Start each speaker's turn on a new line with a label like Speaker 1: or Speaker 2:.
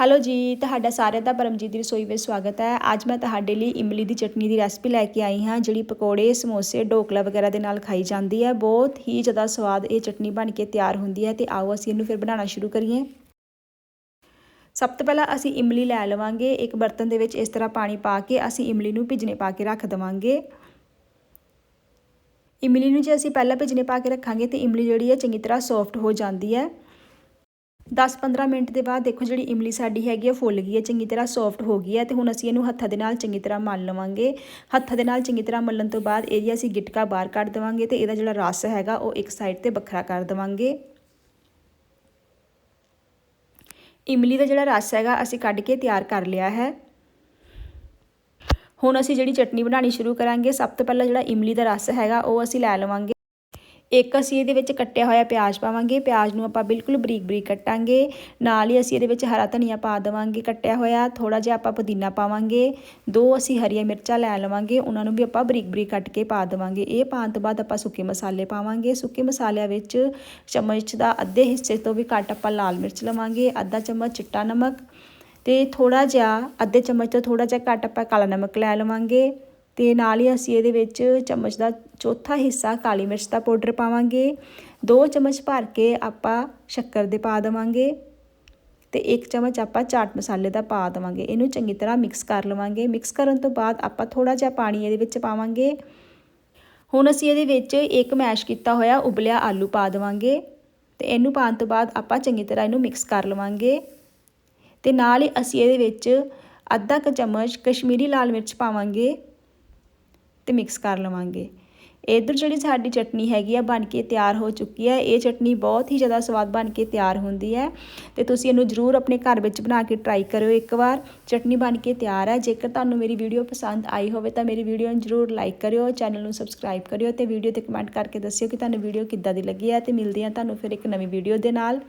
Speaker 1: Hello ਜੀ, ਤੁਹਾਡਾ ਸਾਰਿਆਂ ਦਾ ਪਰਮਜੀਤ ਦੀ ਰਸੋਈ ਵਿੱਚ ਸਵਾਗਤ ਹੈ। ਅੱਜ ਮੈਂ ਤੁਹਾਡੇ ਲਈ ਇਮਲੀ ਦੀ ਚਟਨੀ ਦੀ ਰੈਸਪੀ ਲੈ ਕੇ ਆਈ ਹਾਂ, ਜਿਹੜੀ ਪਕੌੜੇ, ਸਮੋਸੇ, ਢੋਕਲਾ ਵਗੈਰਾ ਦੇ ਨਾਲ ਖਾਈ ਜਾਂਦੀ ਹੈ। ਬਹੁਤ ਹੀ ਜ਼ਿਆਦਾ ਸਵਾਦ ਇਹ ਚਟਨੀ ਬਣ ਕੇ ਤਿਆਰ ਹੁੰਦੀ ਹੈ ਤੇ ਆਓ ਅਸੀਂ ਇਹਨੂੰ ਫਿਰ ਬਣਾਉਣਾ ਸ਼ੁਰੂ ਕਰੀਏ। ਸਭ ਤੋਂ ਪਹਿਲਾਂ ਅਸੀਂ ਇਮਲੀ ਲੈ ਲਵਾਂਗੇ। ਇੱਕ ਬਰਤਨ ਦੇ ਵਿੱਚ ਇਸ ਤਰ੍ਹਾਂ ਪਾਣੀ ਪਾ ਕੇ ਅਸੀਂ ਇਮਲੀ ਨੂੰ ਭਿੱਜਣੇ ਪਾ ਕੇ ਰੱਖ ਦਵਾਂਗੇ। ਇਮਲੀ ਨੂੰ ਜੇ ਅਸੀਂ ਪਹਿਲਾਂ ਭਿੱਜਣੇ ਪਾ ਕੇ ਰੱਖਾਂਗੇ ਤੇ ਇਮਲੀ ਜਿਹੜੀ ਹੈ ਚੰਗੀ ਤਰ੍ਹਾਂ ਸੌਫਟ ਹੋ ਜਾਂਦੀ ਹੈ। 10-15 ਮਿੰਟ ਦੇ ਬਾਅਦ ਦੇਖੋ ਜਿਹੜੀ ਇਮਲੀ ਸਾਡੀ ਹੈਗੀ ਹੈ ਫੁੱਲ ਗਈ ਹੈ ਚੰਗੀ ਤਰ੍ਹਾਂ ਸੌਫਟ ਹੋ ਗਈ ਹੈ ਤੇ ਹੁਣ ਅਸੀਂ ਇਹਨੂੰ ਹੱਥਾਂ ਦੇ ਨਾਲ ਚੰਗੀ ਤਰ੍ਹਾਂ ਮਲ ਲਵਾਂਗੇ। ਹੱਥਾਂ ਦੇ ਨਾਲ ਚੰਗੀ ਤਰ੍ਹਾਂ ਮਲਣ ਤੋਂ ਬਾਅਦ ਇਹਦੀ ਅਸੀਂ ਗਿਟਕਾ ਬਾਹਰ ਕੱਢ ਦੇਵਾਂਗੇ ਤੇ ਇਹਦਾ ਜਿਹੜਾ ਰਸ ਹੈਗਾ, ਉਹ ਇੱਕ ਸਾਈਡ ਤੇ ਵੱਖਰਾ ਕਰ ਦੇਵਾਂਗੇ। ਇਮਲੀ ਦਾ ਜਿਹੜਾ ਰਸ ਹੈਗਾ, ਅਸੀਂ ਕੱਢ ਕੇ ਤਿਆਰ ਕਰ ਲਿਆ ਹੈ। ਹੁਣ ਅਸੀਂ ਜਿਹੜੀ ਚਟਨੀ ਬਣਾਉਣੀ ਸ਼ੁਰੂ ਕਰਾਂਗੇ, ਸਭ ਤੋਂ ਪਹਿਲਾਂ ਜਿਹੜਾ ਇਮਲੀ ਦਾ ਰਸ ਹੈਗਾ, ਉਹ ਅਸੀਂ ਲੈ ਲਵਾਂਗੇ। ਇੱਕ ਅਸੀਂ ਇਹਦੇ ਵਿੱਚ ਕੱਟਿਆ ਹੋਇਆ ਪਿਆਜ਼ ਪਾਵਾਂਗੇ, ਪਿਆਜ਼ ਨੂੰ ਆਪਾਂ ਬਿਲਕੁਲ ਬਰੀਕ ਬਰੀਕ ਕੱਟਾਂਗੇ। ਨਾਲ ਹੀ ਅਸੀਂ ਇਹਦੇ ਵਿੱਚ ਹਰਾ ਧਨੀਆ ਪਾ ਦੇਵਾਂਗੇ ਕੱਟਿਆ ਹੋਇਆ ਥੋੜਾ ਜਿਹਾ ਆਪਾਂ ਪੁਦੀਨਾ ਪਾਵਾਂਗੇ। ਦੋ ਅਸੀਂ ਹਰੀਆਂ ਮਿਰਚਾਂ ਲੈ ਲਵਾਂਗੇ, ਉਹਨਾਂ ਨੂੰ ਵੀ ਆਪਾਂ ਬਰੀਕ ਬਰੀਕ ਕੱਟ ਕੇ ਪਾ ਦੇਵਾਂਗੇ। ਇਹ ਪਾਉਣ ਤੋਂ ਬਾਅਦ ਆਪਾਂ ਸੁੱਕੇ ਮਸਾਲੇ ਪਾਵਾਂਗੇ। ਸੁੱਕੇ ਮਸਾਲਿਆਂ ਵਿੱਚ ਚਮਚ ਦਾ ਅੱਧੇ ਹਿੱਸੇ ਤੋਂ ਵੀ ਘੱਟ ਆਪਾਂ ਲਾਲ ਮਿਰਚ ਲਵਾਂਗੇ, ਅੱਧਾ ਚਮਚ ਚਿੱਟਾ ਨਮਕ ਤੇ ਥੋੜਾ ਜਿਹਾ, ਅੱਧੇ ਚਮਚ ਤੋਂ ਥੋੜਾ ਜਿਹਾ ਘੱਟ ਆਪਾਂ ਕਾਲਾ ਨਮਕ ਲੈ ਲਵਾਂਗੇ। ਤੇ ਨਾਲ ਹੀ ਅਸੀਂ ਇਹਦੇ ਵਿੱਚ ਚਮਚ ਦਾ ਚੌਥਾ ਹਿੱਸਾ ਕਾਲੀ ਮਿਰਚ ਦਾ ਪਾਊਡਰ ਪਾਵਾਂਗੇ। ਦੋ ਚਮਚ ਭਰ ਕੇ ਆਪਾਂ ਸ਼ੱਕਰ ਦੇ ਪਾ ਦੇਵਾਂਗੇ ਤੇ ਇੱਕ ਚਮਚ ਆਪਾਂ ਚਾਟ ਮਸਾਲੇ ਦਾ ਪਾ ਦੇਵਾਂਗੇ। ਇਹਨੂੰ ਚੰਗੀ ਤਰ੍ਹਾਂ ਮਿਕਸ ਕਰ ਲਵਾਂਗੇ। ਮਿਕਸ ਕਰਨ ਤੋਂ ਬਾਅਦ ਆਪਾਂ ਥੋੜਾ ਜਿਹਾ ਪਾਣੀ ਇਹਦੇ ਵਿੱਚ ਪਾਵਾਂਗੇ। ਹੁਣ ਅਸੀਂ ਇਹਦੇ ਵਿੱਚ ਇੱਕ ਮੈਸ਼ ਕੀਤਾ ਹੋਇਆ ਉਬਲਿਆ ਆਲੂ ਪਾ ਦੇਵਾਂਗੇ ਤੇ ਇਹਨੂੰ ਪਾਉਣ ਤੋਂ ਬਾਅਦ ਆਪਾਂ ਚੰਗੀ ਤਰ੍ਹਾਂ ਇਹਨੂੰ ਮਿਕਸ ਕਰ ਲਵਾਂਗੇ। ਤੇ ਨਾਲ ਹੀ ਅਸੀਂ ਇਹਦੇ ਵਿੱਚ ਅੱਧਾ ਕ ਚਮਚ ਕਸ਼ਮੀਰੀ ਲਾਲ ਮਿਰਚ ਪਾਵਾਂਗੇ। ਤੇ ਮਿਕਸ ਕਰ ਲਵਾਂਗੇ। ਇਧਰ ਜਿਹੜੀ ਸਾਡੀ ਚਟਨੀ ਹੈਗੀ ਆ ਬਣ ਕੇ ਤਿਆਰ ਹੋ ਚੁੱਕੀ ਹੈ ਇਹ ਚਟਨੀ ਬਹੁਤ ਹੀ ਜ਼ਿਆਦਾ ਸਵਾਦ ਬਣ ਕੇ ਤਿਆਰ ਹੁੰਦੀ ਹੈ ਤੇ ਤੁਸੀਂ ਇਹਨੂੰ ਜ਼ਰੂਰ ਆਪਣੇ ਘਰ ਵਿੱਚ ਬਣਾ ਕੇ ਟਰਾਈ ਕਰਿਓ ਇੱਕ ਵਾਰ। ਚਟਨੀ ਬਣ ਕੇ ਤਿਆਰ ਹੈ ਜੇਕਰ ਤੁਹਾਨੂੰ ਮੇਰੀ ਵੀਡੀਓ ਪਸੰਦ ਆਈ ਹੋਵੇ ਤਾਂ ਮੇਰੀ ਵੀਡੀਓ ਨੂੰ ਜ਼ਰੂਰ ਲਾਈਕ ਕਰਿਓ ਚੈਨਲ ਨੂੰ ਸਬਸਕ੍ਰਾਈਬ ਕਰਿਓ ਤੇ ਵੀਡੀਓ ਤੇ ਕਮੈਂਟ ਕਰਕੇ ਦੱਸਿਓ ਕਿ ਤੁਹਾਨੂੰ ਵੀਡੀਓ ਕਿੱਦਾਂ ਦੀ ਲੱਗੀ ਹੈ ਤੇ ਮਿਲਦੀ ਹਾਂ ਤੁਹਾਨੂੰ ਫਿਰ ਇੱਕ ਨਵੀਂ ਵੀਡੀਓ ਦੇ ਨਾਲ।